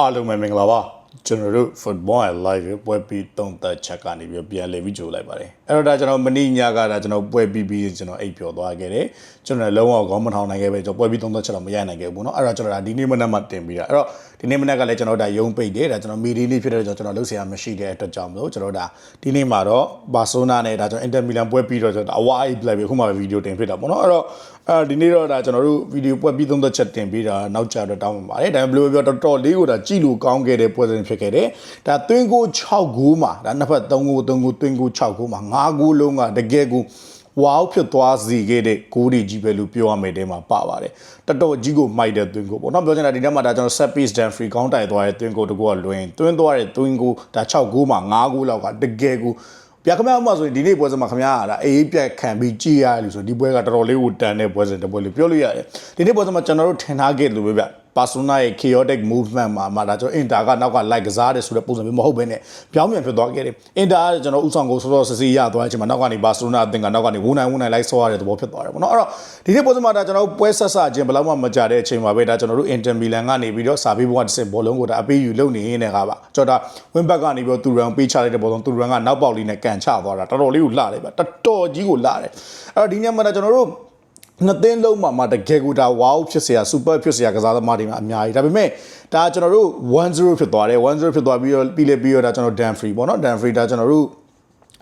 အားလုံးပဲမင်္ဂလာပါကျွန်တော်တို့ football and live ပွဲပြီးတုံးသက်ချက်ကနေပြီးပြန်လည်ပြီးကြိုလိုက်ပါတယ် အဲ့တော့ဒါကျွန်တော်မနေ့ညကဒါကျွန်တော်ပွဲပြီးပြီးကျွန်တော်အိပ်ပျော်သွားခဲ့တယ်ကျွန်တော်လုံးဝခေါင်းမထောင်နိုင်ခဲ့ပဲကျွန်တော်ပွဲပြီးတုံးသက်ချက်တော့မရနိုင်ခဲ့ဘူးเนาะအဲ့တော့ကျွန်တော်ဒါဒီနေ့မနက်မှတင်ပြီးတာအဲ့တော့ဒီနေ့မနက်ကလည်းကျွန်တော်ဒါယုံပိတ်တယ်ဒါကျွန်တော်မီဒီလေးဖြစ်တဲ့ကြောင့်ကျွန်တော်လှုပ်ရှားမရှိတဲ့အတွက်ကြောင့်မလို့ကျွန်တော်ဒါဒီနေ့မှာတော့ဘာဆိုနာနဲ့ဒါကျွန်တော်အင်တာမီလန်ပွဲပြီးတော့ကျွန်တော်အဝါအိပ်လိုက်ပြီးခုမှပဲဗီဒီယိုတင်ဖြစ်တာပေါ့เนาะအဲ့တော့အဲဒီနေ့တော့ဒါကျွန်တော်တို့ဗီဒီယိုပွဲပြီးသုံးသက်ချက်တင်ပြီးတာနောက်ကြတော့တောင်းပန်ပါတယ်ဒါပေမဲ့ဘယ်လိုပြောတော်တော်လေးကိုဒါကြည့်လို့ကောင်းခဲ့တဲ့ပွဲစဉ်ဖြစ်ခဲ့တယ်ဒါသွင်းကို6ဂိုးမှာဒါနှစ်ဖက်3ဂိုး3ဂိုးသွင်းကို6ဂိုးမှာ 5ဂိုးလုံးကတကယ်ကိုဝါဖြစ်သွားစီခဲ့တဲ့ဂိုးတွေကြီးပဲလို့ပြောရမယ်တဲမှာပါပါတယ်တော်တော်ကြီးကိုမိုက်တဲ့သွင်းကိုပေါ့နော်ပြောချင်တာဒီနေ့မှာဒါကျွန်တော် set piece dan free ကောင်းတိုင်သွားတဲ့သွင်းကိုတကူကလွင်သွင်းသွားတဲ့သွင်းကိုဒါ6ဂိုးမှာ5ဂိုးလောက်ကတကယ်ကိုပြခမအမဆိုရင်ဒီနေ့ပွဲစဉ်မှာခမရတာအေးပြက်ခံပြီးကြည်ရတယ်လို့ဆိုဒီပွဲကတော်တော်လေးကိုတန်တဲ့ပွဲစဉ်တစ်ပွဲလို့ပြောလို့ရတယ်ဒီနေ့ပွဲစဉ်မှာကျွန်တော်တို့ထင်ထားခဲ့လို့ပဲဗျ ပါဆိုနာရဲ့ chaotic movement မှာမှာဒါကျွန်တော်အင်တာကနောက်က like ကစားတယ်ဆိုတဲ့ပုံစံမျိုးမဟုတ်ဘဲနဲ့ပြောင်းပြန်ဖြစ်သွားခဲ့တယ်အင်တာကကျွန်တော်ဥဆောင်ကိုစောစောစစီရသွားတဲ့အချိန်မှာနောက်ကနေပါဆိုနာအသင်ကနောက်ကနေဝူနိုင်ဝူနိုင်လိုက်ဆောရတဲ့သဘောဖြစ်သွားတယ်ပေါ့နော်အဲ့တော့ဒီနေ့ပွဲစဉ်မှာဒါကျွန်တော်ပွဲဆက်ဆချင်းဘယ်လောက်မှမကြတဲ့အချိန်မှာပဲဒါကျွန်တော်တို့ Inter Milan ကနေပြီးတော့စာပေးဘုံကတစ်စင်ဘောလုံးကိုဒါအပေးယူလုပ်နေနေကပါကျွန်တော်ဒါ win back ကနေပြီးတော့သူရန်ပေးချလိုက်တဲ့ဘောလုံးသူရန်ကနောက်ပေါက်လေးနဲ့ကန်ချသွားတာတော်တော်လေးကိုလှတယ်ဗျတော်တော်ကြီးကိုလှတယ်အဲ့တော့ဒီညမှာဒါကျွန်တော်တို့ နှစ်သင်းလုံးမှာမှတကယ်ကိုဒါဝါးဖြစ်စရာစူပါဖြစ်စရာကစားသမားတွေမှာအများကြီးဒါပေမဲ့ဒါကျွန်တော်တို့1-0ဖြစ်သွားတယ်1-0ဖြစ်သွားပြီးတော့ပြီးလေပြီးတော့ဒါကျွန်တော် Dan Free ပေါ့နော် Dan Free ဒါကျွန်တော်တို့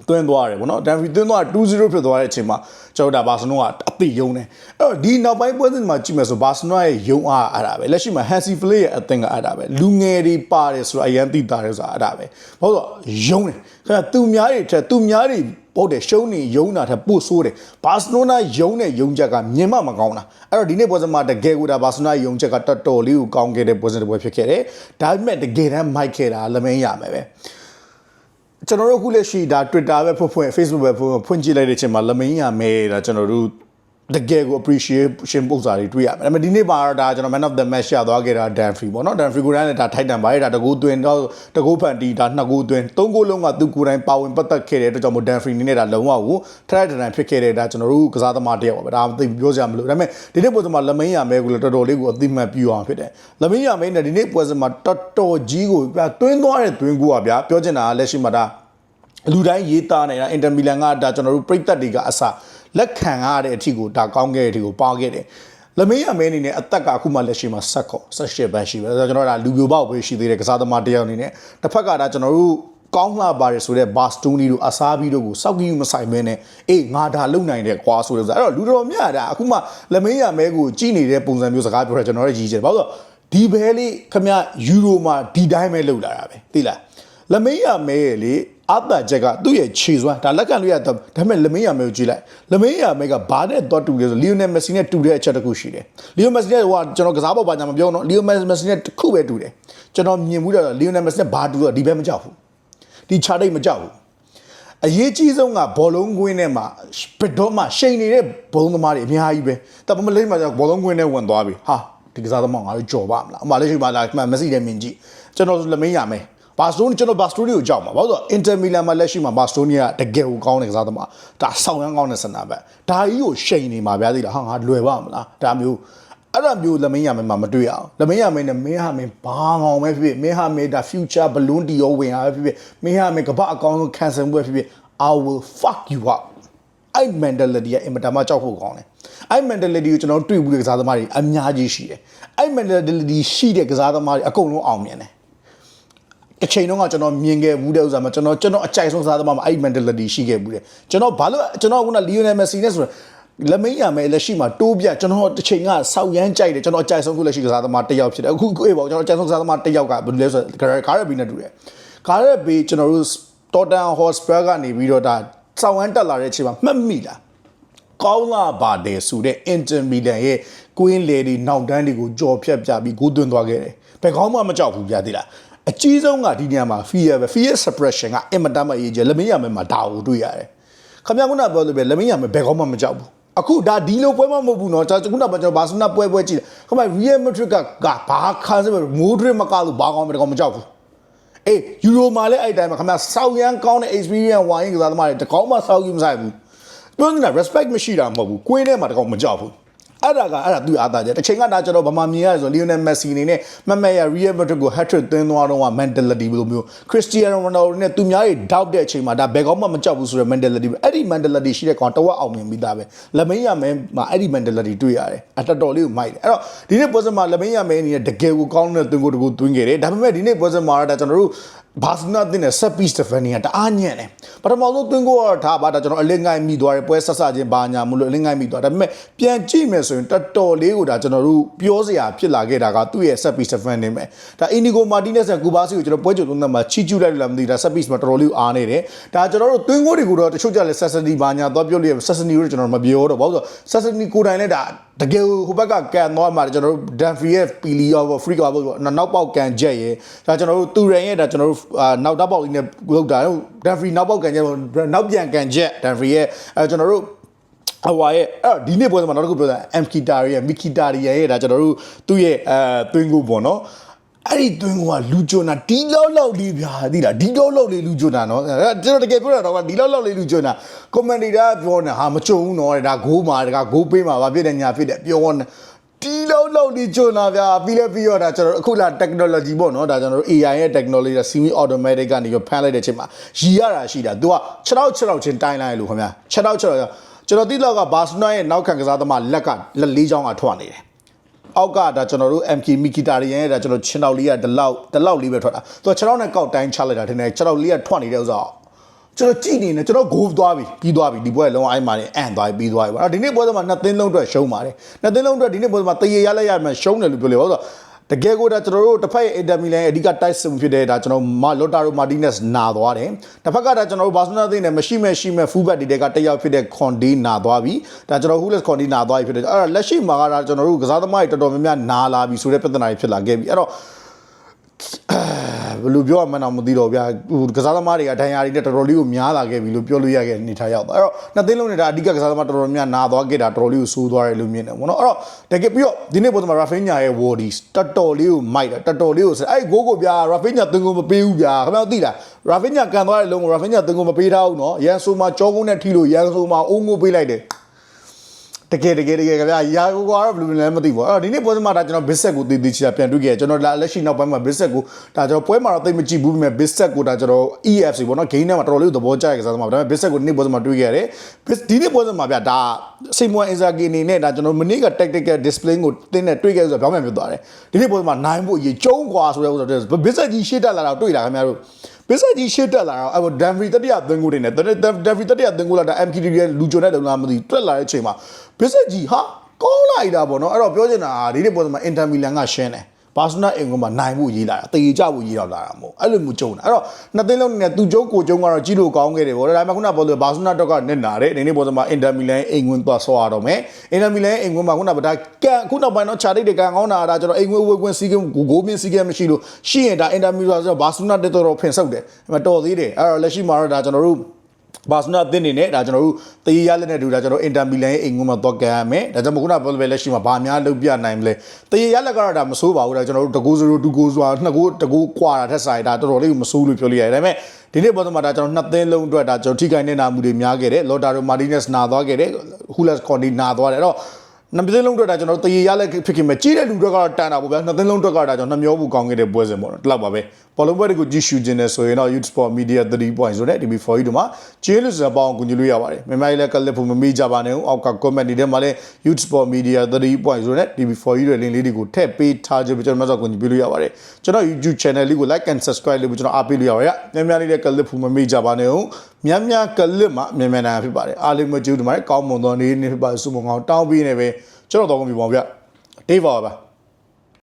သွင်းသွားတယ်ဗောနော် Dan Free သွင်းသွား2-0ဖြစ်သွားတဲ့အချိန်မှာကျွန်တော်ဒါဘာစနိုကအပိယုံတယ်အဲ့တော့ဒီနောက်ပိုင်းပွဲစဉ်မှာကြည့်မယ်ဆိုဘာစနိုရဲ့ယုံအားအဲ့ဒါပဲလက်ရှိမှာ Hansi Flick ရဲ့အသင်ကအဲ့ဒါပဲလူငယ်တွေပါတယ်ဆိုတော့အရန်တိတာတယ်ဆိုတာအဲ့ဒါပဲဘာလို့ဆိုယုံတယ်ခင်ဗျသူများတွေထက်သူများတွေ ဟုတ်တယ်ရှုံးနေယုံတာထက်ပို့ဆိုးတယ်ဘာစနိုနာယုံတဲ့ယုံချက်ကမြင်မှမကောင်းတာအဲ့တော့ဒီနေ့ပွဲစဉ်မှာတကယ်ကိုဒါဘာစနိုနာယုံချက်ကတော်တော်လေးကိုကောင်းခဲ့တဲ့ပွဲစဉ်တစ်ပွဲဖြစ်ခဲ့တယ်ဒါပေမဲ့တကယ်တမ်းမိုက်ခဲ့တာလမင်းရမယ်ပဲကျွန်တော်တို့အခုလက်ရှိဒါ Twitter ပဲဖွင့်ဖွင့် Facebook ပဲဖွင့်ဖွင့်ကြည့်လိုက်တဲ့အချိန်မှာလမင်းရမယ်ဒါကျွန်တော်တို့ တကယ်ကို appreciation ပုံစံတွေတွေ့ရမယ်။ဒါပေမဲ့ဒီနေ့မှာတော့ဒါကျွန်တော် man of the match ရသွားခဲ့တာ Dan Free ပေါ့နော်။ Dan Free ကိုယ်တိုင်လည်းဒါထိုက်တန်ပါတယ်ဒါတကူသွင်းတော့တကူဖန်တီဒါနှစ်ကူသွင်းသုံးကူလုံးကသူကိုယ်တိုင်ပါဝင်ပတ်သက်ခဲ့တဲ့အတွက်ကြောင့်မို့ Dan Free နည်းနဲ့ဒါလုံးဝကိုထိုက်တန်ဖြစ်ခဲ့တဲ့ဒါကျွန်တော်တို့ကစားသမားတယောက်ပါပဲ။ဒါသိပြောစရာမလို။ဒါပေမဲ့ဒီနေ့ပွဲစဉ်မှာလမင်းရမဲကိုလည်းတော်တော်လေးကိုအသိမှတ်ပြုအောင်ဖြစ်တယ်။လမင်းရမဲနဲ့ဒီနေ့ပွဲစဉ်မှာတော်တော်ကြီးကိုပြသွင်းသွားတဲ့သွင်းကူကဗျာပြောချင်တာကလက်ရှိမှာဒါလူတိုင်းရေးသားနေတာအင်တာမီလန်ကဒါကျွန်တော်တို့ပြိသက်တွေကအစ လက်ခံရတဲ့အထိကိုဒါကောင်းခဲ့တဲ့အထိကိုပါခဲ့တယ်လမင်းရမဲအနေနဲ့အသက်ကအခုမှလက်ရှိမှာဆက်ခေါ်ဆက်ရှစ်ပဲရှိပဲဆိုတော့ကျွန်တော်ဒါလူပြိုပေါက်ပဲရှိသေးတယ်ကစားသမားတစ်ယောက်အနေနဲ့တစ်ဖက်ကဒါကျွန်တော်တို့ကောင်းလှပါတယ်ဆိုတော့ဘာစတူနီတို့အစားပြီးတို့ကိုစောက်ကြီးမဆိုင်မဲနဲ့အေးငါဒါလုံနိုင်တယ်ကွာဆိုတော့အဲ့တော့လူတော်များတာအခုမှလမင်းရမဲကိုကြည်နေတဲ့ပုံစံမျိုးစကားပြောတာကျွန်တော်တို့ရည်ချင်တယ်ဘာလို့ဒီဘဲလေးခမယူရိုမှာဒီတိုင်းပဲလုံလာတာပဲသိလားလမင်းရမဲရဲ့လေ အတချက်ကသူ့ရဲ့ခြေစွမ်းဒါလက်ခံလို့ရတော့ဒါပေမဲ့လမင်းရမဲကိုကြည့်လိုက်လမင်းရမဲကဘာနဲ့တော့တူလဲဆိုလီယိုနယ်မက်ဆီနဲ့တူတဲ့အချက်တစ်ခုရှိတယ်လီယိုမက်ဆီနဲ့ဟိုကျွန်တော်ကစားပေါ်ပါညာမပြောတော့လီယိုမက်ဆီနဲ့တစ်ခုပဲတူတယ်ကျွန်တော်မြင်မှုတော့လီယိုနယ်မက်ဆီနဲ့ဘာတူတော့ဒီဘက်မကြောက်ဘူးဒီခြားတိတ်မကြောက်ဘူးအရေးကြီးဆုံးကဘောလုံးကွင်းထဲမှာဘယ်တော့မှရှိန်နေတဲ့ဘုံသမားတွေအများကြီးပဲတပမလေးမှာဘောလုံးကွင်းထဲဝင်သွားပြီဟာဒီကစားသမားငါတို့ကြော်ပါမလားအမလေးရှိပါလားမက်ဆီတဲ့မြင်ကြည့်ကျွန်တော်လမင်းရမဲ ဘာစတိုနီကျွန်တော်ဘာစတိုနီကိုကြောက်မှာဘာလို့ဆိုတော့အင်တာမီလန်မှာလက်ရှိမှာဘာစတိုနီကတကယ်ကိုကောင်းတဲ့ကစားသမားဒါဆောင်းရမ်းကောင်းတဲ့စနာဘက်ဒါကြီးကိုရှိန်နေမှာဗျာသိလားဟာငါလွယ်ပါမလားဒါမျိုးအဲ့ဒါမျိုးလမင်းရမင်းမှာမတွေ့ရအောင်လမင်းရမင်းနဲ့မင်းဟာမင်းဘာငောင်ပဲဖြစ်ဖြစ်မင်းဟာမင်းဒါ future balloon တီရောဝင်ရပဲဖြစ်ဖြစ်မင်းဟာမင်းကပတ်အကောင်းဆုံး cancel ပွဲဖြစ်ဖြစ် I will fuck you up အဲ့ mentality ကအင်မတန်မှကြောက်ဖို့ကောင်းတယ်အဲ့ mentality ကိုကျွန်တော်တွေ့ဘူးတဲ့ကစားသမားတွေအများကြီးရှိတယ်အဲ့ mentality ရှိတဲ့ကစားသမားတွေအကုန်လုံးအောင်မြင်တယ် တစ်ချိန်လုံးကကျွန်တော်မြင်ခဲ့ဘူးတဲ့ဥစ္စာမှာကျွန်တော်ကျွန်တော်အကြိုက်ဆုံးစားသမားမှာအဲ့ mentality ရှိခဲ့ဘူးတဲ့ကျွန်တော်ဘာလို့ကျွန်တော်က Lionel Messi နဲ့ဆိုတော့လက်မင်းရမယ်လက်ရှိမှာတိုးပြကျွန်တော်တစ်ချိန်ကစောက်ရမ်းကြိုက်တယ်ကျွန်တော်အကြိုက်ဆုံးခုလက်ရှိကစားသမားတစ်ယောက်ဖြစ်တယ်အခုအေးပေါ့ကျွန်တော်အကြိုက်ဆုံးကစားသမားတစ်ယောက်ကဘယ်လိုလဲဆိုတော့ဂါရက်ဘီနဲ့တူတယ်ဂါရက်ဘီကျွန်တော်တို့ Tottenham Hotspur ကနေပြီးတော့ဒါစောက်ရမ်းတက်လာတဲ့အချိန်မှာမှတ်မိလားကောင်းလာပါတယ်ဆိုတဲ့ Inter Milan ရဲ့ကွင်းလေတွေနောက်တန်းတွေကိုကြော်ဖြတ်ပြပြီးဂိုးသွင်းသွားခဲ့တယ်ဘယ်ကောင်းမှမကြောက်ဘူးပြသေးလား အကြီးဆုံးကဒီနေရာမှာ fear ပဲ fear suppression ကအင်မတန်မှအရေးကြီးလက်မင်းရမယ်မှာဒါကိုတွေ့ရတယ်ခမရခုနပြောလို့ပဲလက်မင်းရမယ်ဘယ်ကောင်းမှမကြောက်ဘူးအခုဒါဒီလိုပွဲမမဟုတ်ဘူးเนาะကျွန်တော်ခုနကကျွန်တော်ဘာစနာပွဲပွဲကြည့်တယ်ခမ Real Madrid ကကဘာခန်းစပဲမိုးဒရစ်မကလို့ဘာကောင်းမလဲကောင်းမကြောက်ဘူးအေးယူရိုမှာလည်းအဲ့တိုင်းမှာခမဆောက်ရန်ကောင်းတဲ့ experience ဝိုင်းကစားသမားတွေတကောင်းမှဆောက်ယူမဆိုင်ဘူးပြောနေတာ respect မရှိတာမဟုတ်ဘူးကွင်းထဲမှာတကောင်းမကြောက်ဘူး အဲ့ဒါကအဲ့ဒါသူ့အားသာချက်တစ်ချိန်ကဒါကျွန်တော်ဗမာမြင်ရတယ်ဆိုလီယိုနယ်မက်ဆီအနေနဲ့မမက်ရ Real Madrid ကို hat-trick သွင်းသွားတော့က mentality ဘယ်လိုမျိုး Cristiano Ronaldo နဲ့သူများတွေ doubt တဲ့အချိန်မှာဒါဘယ်ကောင်းမှမကြောက်ဘူးဆိုတဲ့ mentality ပဲအဲ့ဒီ mentality ရှိတဲ့ကောင်တဝက်အောင်မြင်ပြီးသားပဲလက်မင်းရမဲမှာအဲ့ဒီ mentality တွေ့ရတယ်အတော်တော်လေးကိုမိုက်တယ်အဲ့တော့ဒီနေ့ပွဲစဉ်မှာလက်မင်းရမဲအနေနဲ့တကယ်ကိုကောင်းတဲ့သွင်းကိုတကူသွင်းခဲ့တယ်ဒါပေမဲ့ဒီနေ့ပွဲစဉ်မှာတော့ဒါကျွန်တော်တို့ ဘာစနာတင်တဲ့ set piece defending ကတအားညံ့တယ်ပထမဆုံးသွင်းကိုကတော့ထားပါဒါကျွန်တော်အလင်းငိုင်းမိသွားတယ်ပွဲဆက်ဆချင်းဘာညာမလို့အလင်းငိုင်းမိသွားဒါပေမဲ့ပြန်ကြည့်မယ်ဆိုရင်တော်တော်လေးကိုဒါကျွန်တော်တို့ပြောစရာဖြစ်လာခဲ့တာကသူ့ရဲ့ set piece defending ပဲဒါ Inigo Martinez နဲ့ကူဘာစီကိုကျွန်တော်ပွဲကြုံသုံးသက်မှာချီကျူးလိုက်လို့လားမသိဘူးဒါ set piece မှာတော်တော်လေးကိုအားနေတယ်ဒါကျွန်တော်တို့သွင်းကိုတွေကိုတော့တချို့ကြလဲ Sesame ဘာညာတော့ပြောလို့ရ Sesame ကိုကျွန်တော်မပြောတော့ဘာလို့ဆို Sesame ကိုတိုင်လဲဒါ တကယ်ဟိုဘက်ကကန်သွားမှာကျွန်တော်တို့ Danfrey ရဲ့ Pili ရော Free ရောနောက်ပေါက်ကန်ချက်ရဲ့ဒါကျွန်တော်တို့သူရန်ရဲ့ဒါကျွန်တော်တို့နောက်တောက်ပေါက်လေးနဲ့လောက်တာ Danfrey နောက်ပေါက်ကန်ချက်နောက်ပြန်ကန်ချက် Danfrey ရဲ့အဲကျွန်တော်တို့အဝါရဲ့အဲ့ဒီနေ့ပွဲမှာနောက်တစ်ခုပြောတာ M Kitari ရဲ့ Mikitari ရဲ့ဒါကျွန်တော်တို့သူ့ရဲ့အဲသွင်းကိုပေါ့နော် အဲ့ဒီသွင်းကလူဂျွန်နာဒီလောက်လောက်လေးဗျာသိလားဒီလောက်လောက်လေးလူဂျွန်နာနော်အဲ့ကျွန်တော်တကယ်ပြောတာတော့ဒီလောက်လောက်လေးလူဂျွန်နာကွန်မန်တီတာပြောနေဟာမကြုံဘူးနော်ဒါဂိုးမှာဒါဂိုးပေးမှာဘာဖြစ်တယ်ညာဖြစ်တယ်ပြောနေဒီလောက်လောက်လေးဂျွန်နာဗျာပြီးလဲပြီးတော့ဒါကျွန်တော်အခုလာ technology ပေါ့နော်ဒါကျွန်တော်တို့ AI ရဲ့ technology ဒါ semi automatic ကနေဖမ်းလိုက်တဲ့အချိန်မှာရီရတာရှိတာ तू က6တော့6တော့ချင်းတိုင်းလိုက်လို့ခင်ဗျာ6တော့6တော့ကျွန်တော်တိလောက်ကဘာစနာရဲ့နောက်ခံကစားသမားလက်ကလက်လေးချောင်းကထွက်နေတယ် အောက်ကဒါကျွန်တော်တို့ MK မီကီတာရရင်ဒါကျွန်တော်ချင်းတော့လေးကဒီလောက်ဒီလောက်လေးပဲထွက်တာသူက6တော့နဲ့ကောက်တိုင်းချလိုက်တာထင်တယ်6တော့လေးကထွက်နေတဲ့ဥစ္စာကျွန်တော်ကြည့်နေတယ်ကျွန်တော်ဂိုးသွားပြီပြီးသွားပြီဒီပွဲလုံးဝအိုင်းမာနေအန်သွားပြီပြီးသွားပြီအဲ့ဒီနေ့ပွဲမှာနှစ်သင်းလုံးအတွက်ရှုံးပါတယ်နှစ်သင်းလုံးအတွက်ဒီနေ့ပွဲမှာတရေရလက်ရမှရှုံးတယ်လို့ပြောလေဟုတ်ဆိုတ ကယ်ကိုဒါကျွန်တော်တို့တစ်ဖက်ရဲ့အင်တာမီလန်ရဲ့အဓိကတိုက်စစ်မှုဖြစ်တဲ့ဒါကျွန်တော်မာလော်တာရိုမာတီနက်စ်နာသွားတယ်တစ်ဖက်ကဒါကျွန်တော်တို့ဘာစနာသိနေမရှိမဲ့ရှိမဲ့ဖူးဘက်ဒီတဲကတက်ရောက်ဖြစ်တဲ့ခွန်ဒီနာသွားပြီဒါကျွန်တော်ဟူလက်ခွန်ဒီနာသွားပြီဖြစ်တယ်အဲ့တော့လက်ရှိမှာကဒါကျွန်တော်တို့ကစားသမားတွေတော်တော်များများနာလာပြီဆိုတဲ့ပြဿနာတွေဖြစ်လာခဲ့ပြီအဲ့တော့ ဘယ်လိုပြောရမှန်းတော့မသိတော့ဗျာဟိုကစားသမားတွေကဒဏ်ရာတွေနဲ့တော်တော်လေးကိုများလာခဲ့ပြီလို့ပြောလို့ရခဲ့တဲ့အနေထားရောက်သွားအဲ့တော့နှစ်သိန်းလုံးနဲ့ဒါအဓိကကစားသမားတော်တော်များနာသွားခဲ့တာတော်တော်လေးကိုဆိုးသွားတယ်လို့မြင်တယ်ဗောနော်အဲ့တော့တကယ်ပြီးတော့ဒီနေ့ပုံစံမှာ Rafinha ရဲ့ Wardy တော်တော်လေးကိုမိုက်တာတော်တော်လေးကိုအဲ့ဂိုးကိုဗျာ Rafinha သွင်းကိုမပေးဘူးဗျာခင်ဗျားသိလား Rafinha ကန်သွားတဲ့လုံးကို Rafinha သွင်းကိုမပေးထားဘူးနော်ရန်ဆိုမှာကြောကုန်းနဲ့ထိလို့ရန်ဆိုမှာအုံငိုပေးလိုက်တယ် တကယ်တကယ်တကယ်ကြဗျာရာကိုကတော့ဘယ်လိုလဲမသိဘူးအဲ့တော့ဒီနေ့ပွဲစဉ်မှာဒါကျွန်တော် Bisset ကိုတည်တည်ချာပြန်တွေ့ခဲ့ကျွန်တော်လက်ရှိနောက်ပိုင်းမှာ Bisset ကိုဒါကျွန်တော်ပွဲမှာတော့သိမကြည့်ဘူးပေမဲ့ Bisset ကိုဒါကျွန်တော် EFC ပေါ့နော် game ထဲမှာတော်တော်လေးသဘောကျရကစားသမားဒါပေမဲ့ Bisset ကိုဒီနေ့ပွဲစဉ်မှာတွေ့ခဲ့ရတယ်ဒီနေ့ပွဲစဉ်မှာဗျာဒါစိတ်မွန်အင်ဇာကီအနေနဲ့ဒါကျွန်တော်မနေ့က tactical display ကိုတင်းနဲ့တွေ့ခဲ့ဆိုတော့ပြောင်းပြန်ဖြစ်သွားတယ်ဒီနေ့ပွဲစဉ်မှာနိုင်ဖို့အရေးကျုံးกว่าဆိုတဲ့ဥစ္စာ Bisset ကြီးရှေ့တက်လာတာတွေ့လာခင်ဗျားတို့ ပစ္စကြီးရှေ့တက်လာတော့အဲ့ဒန်ဖရီတတိယသွင်းကိုတင်တယ်ဒန်ဖရီတတိယသွင်းကိုလာတာ MKD ရဲ့လူဂျွန်နဲ့တုံးလားမသိတွက်လာတဲ့အချိန်မှာပစ္စကြီးဟာကောင်းလိုက်တာပေါ့နော်အဲ့တော့ပြောချင်တာဒီနေ့ပုံစံမှာအင်တာမီလန်ကရှင်းတယ် ဘာစနာအင်ကွန်မှာနိုင်ဖို့ရေးလာတာတေကြဖို့ရေးတော့လာတာမဟုတ်အဲ့လိုမျိုးကြုံတာအဲ့တော့နှစ်သိန်းလုံးနဲ့သူကျုံကိုကျုံကတော့ကြီးလို့ကောင်းခဲ့တယ်ဗောဒါပေမဲ့ခုနပြောလို့ဘာစနာတော့ကနစ်နာတယ်ဒီနေ့ပုံစံမှာအင်တာမီလန်အင်ကွန်သွားဆောရတော့မယ်အင်တာမီလန်အင်ကွန်မှာခုနကဒါကန်ခုနောက်ပိုင်းတော့ခြာတိတ်တကန်ကောင်းတာဒါကျွန်တော်အင်ကွန်ဝေကွင်းစီကဂိုဂိုမင်းစီကမရှိလို့ရှိရင်ဒါအင်တာမီလန်ဆိုတော့ဘာစနာတက်တော့ဖင်ဆုပ်တယ်အဲ့မှာတော်သေးတယ်အဲ့တော့လက်ရှိမှာတော့ဒါကျွန်တော်တို့ ဘာစနာအသင်းနေနဲ့ဒါကျွန်တော်တို့တရေရလက်နဲ့တူဒါကျွန်တော်အင်တာမီလန်ရဲ့အိမ်ကမှာတော့ကန်ရမယ်ဒါကြောင့်မခုနပြောလို့ပဲလက်ရှိမှာဘာများလုပ်ပြနိုင်မလဲတရေရလက်ကတော့ဒါမဆိုးပါဘူးဒါကျွန်တော်တို့တကူစရိုတူကူဆိုတာနှစ်ကူတကူကွာတာထက်ဆိုင်ဒါတော်တော်လေးမဆိုးလို့ပြောလို့ရတယ်ဒါပေမဲ့ဒီနေ့ပေါ်တော့မှာဒါကျွန်တော်နှစ်သင်းလုံးအတွက်ဒါကျွန်တော်ထိခိုက်နေတာမှုတွေများခဲ့တယ်လော်တာရိုမာတီနက်စ်နာသွားခဲ့တယ်ဟူလက်ကွန်ဒီနာသွားတယ်အဲ့တော့နှစ်သိန်းလုံးအတွက်ဒါကျွန်တော်တရေရလက်ဖြစ်ခင်မဲ့ကြီးတဲ့လူတွေကတော့တန်တာပေါ့ဗျာနှစ်သိန်းလုံးအတွက်ကတော့ဒါကျွန်တော်နှမျောဘူးကောင်းခဲ့တဲ့ပွဲစဉ်ပေါ့နော်ဒီလောက်ပါပဲ ဘောလုံးပွဲတွေကိုကြည့်ရှုခြင်းနဲ့ဆိုရင်တော့ Youth Sport Media 3 points ဆိုတဲ့ TV4 တို့မှာကျေးလူစပောင်းကူညီလို့ရပါတယ်မြန်မာပြည်လည်းကလစ်ဖို့မမေ့ကြပါနဲ့အောက်က comment တွေထဲမှာလည်း Youth Sport Media 3 points ဆိုတဲ့ TV4 ရဲ့ link လေးတွေကိုထည့်ပေးထားကြပြီးကျွန်တော်မှစောကူညီပေးလို့ရပါတယ်ကျွန်တော် YouTube channel လေးကို like and subscribe လုပ်ပြီးကျွန်တော်အားပေးလို့ရပါတယ်များများလေးလည်းကလစ်ဖို့မမေ့ကြပါနဲ့များများကလစ်မှာမြန်မြန်နိုင်ဖြစ်ပါတယ်အားလုံးမကြည့်ဦးဒီမှာကောင်းမွန်သောနေ့နေ့ဖြစ်ပါစုမကောင်းတောင်းပြီးနေပဲကျွန်တော်တော့ကုန်ပြီပေါ့ဗျ Dave ပါ